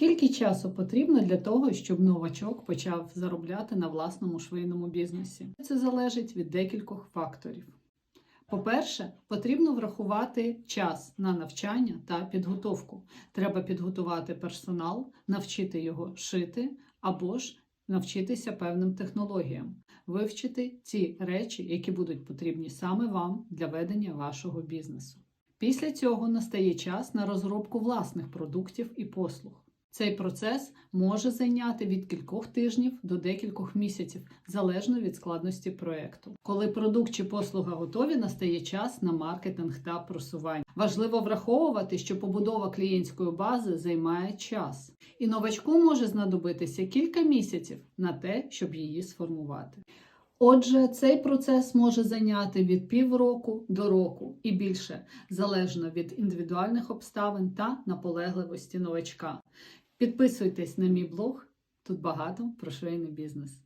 Скільки часу потрібно для того, щоб новачок почав заробляти на власному швейному бізнесі? Це залежить від декількох факторів. По-перше, потрібно врахувати час на навчання та підготовку. Треба підготувати персонал, навчити його шити або ж навчитися певним технологіям, вивчити ті речі, які будуть потрібні саме вам для ведення вашого бізнесу. Після цього настає час на розробку власних продуктів і послуг. Цей процес може зайняти від кількох тижнів до декількох місяців, залежно від складності проекту. Коли продукт чи послуга готові, настає час на маркетинг та просування. Важливо враховувати, що побудова клієнтської бази займає час, і новачку може знадобитися кілька місяців на те, щоб її сформувати. Отже, цей процес може зайняти від півроку до року і більше, залежно від індивідуальних обставин та наполегливості новачка. Підписуйтесь на мій блог, тут багато про швейний бізнес.